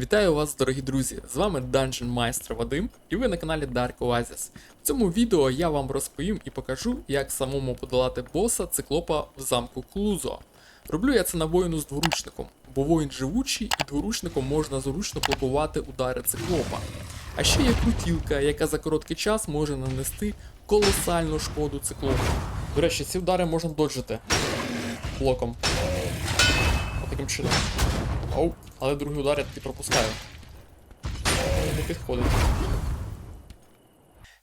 Вітаю вас, дорогі друзі! З вами Dungeon Майстер Вадим, і ви на каналі Dark Oasis. В цьому відео я вам розповім і покажу, як самому подолати боса циклопа в замку Клузо. Роблю я це на воїну з дворучником, бо воїн живучий і дворучником можна зручно блокувати удари циклопа. А ще є крутілка, яка за короткий час може нанести колосальну шкоду циклопу. До речі, ці удари можна доджити блоком. Отаким чином. Оу, але другий удар я таки пропускаю. Не підходить.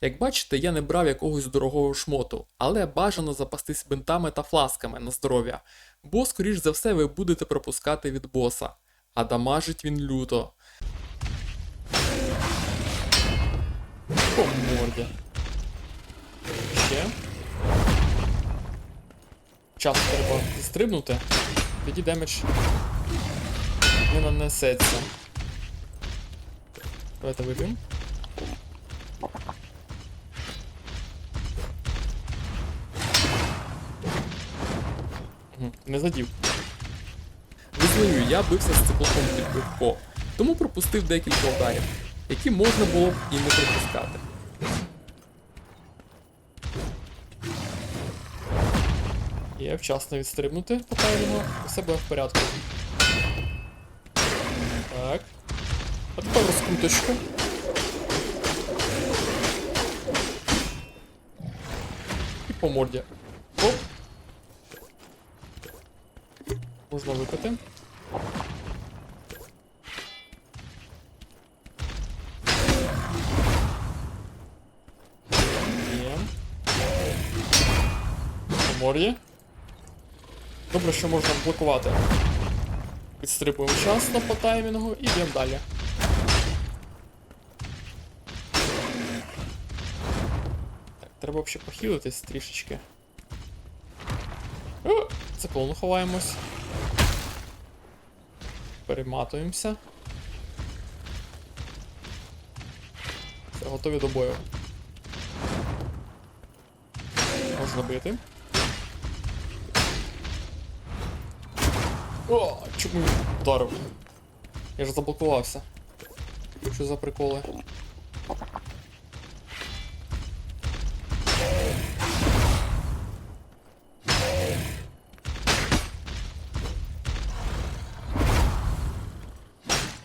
Як бачите, я не брав якогось дорогого шмоту, але бажано запастись бинтами та фласками на здоров'я, бо, скоріш за все, ви будете пропускати від боса, а дамажить він люто. По морді. Ще. Час треба стрибнути, тоді демедж не нанесеться. Давайте вип'ємо. Не задів. Визнаю, я бився з циклопом легко, тому пропустив декілька ударів, які можна було б і не пропускати. Є вчасно відстрибнути по таймінгу, все буде в порядку. Так. А тепер розкруточка. І по морді. Оп. Можна випити. Морді. Добре, що можна блокувати. Підстрибуємо вчасно по таймінгу і йдемо далі. Треба ще похилитись трішечки. О, за колону ховаємось. Перематуємося. Все, готові до бою. Можна бити. О, чому вдарив? Я ж заблокувався. Що за приколи?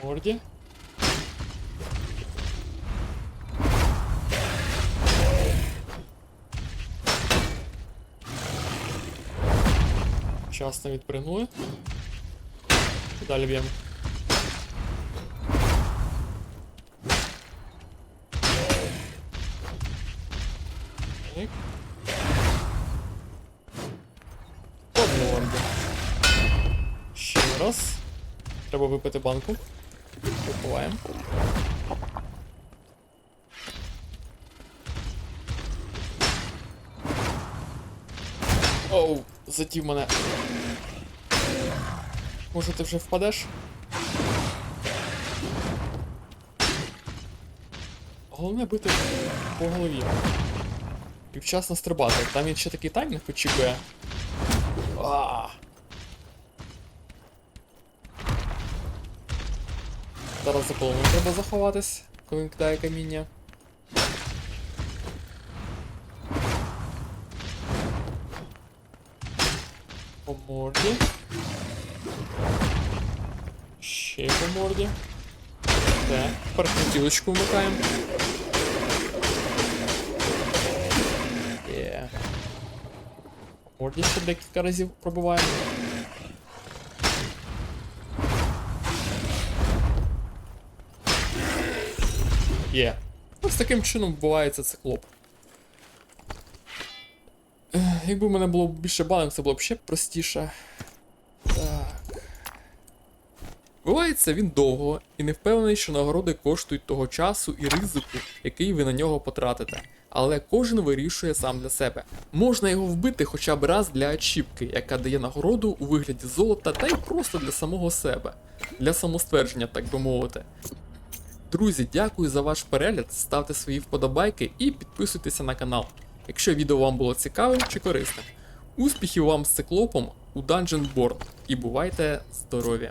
Морді. Вчасно відпригнули. Далі б'ємо. По. Ще раз. Треба випити банку. Випиваємо. Оу, затів мене. Може ти вже впадеш? Головне бити по голові. І вчасно стрибати. Там він ще такий таймінг очікує. А. Зараз за колону треба заховатись, коли він кидає каміння. По морді. Ще по морді. Так, тепер вмикаємо. Є. По морді ще декілька разів пробиваємо. Є. Ось таким чином вбивається циклоп. Якби в мене було більше банок, це було б ще простіше. Так. Бувається він довго і не впевнений, що нагороди коштують того часу і ризику, який ви на нього потратите. Але кожен вирішує сам для себе. Можна його вбити хоча б раз для ачівки, яка дає нагороду у вигляді золота, та й просто для самого себе, для самоствердження, так би мовити. Друзі, дякую за ваш перегляд, ставте свої вподобайки і підписуйтеся на канал, якщо відео вам було цікавим чи корисним. Успіхів вам з циклопом у Dungeon Born і бувайте здорові!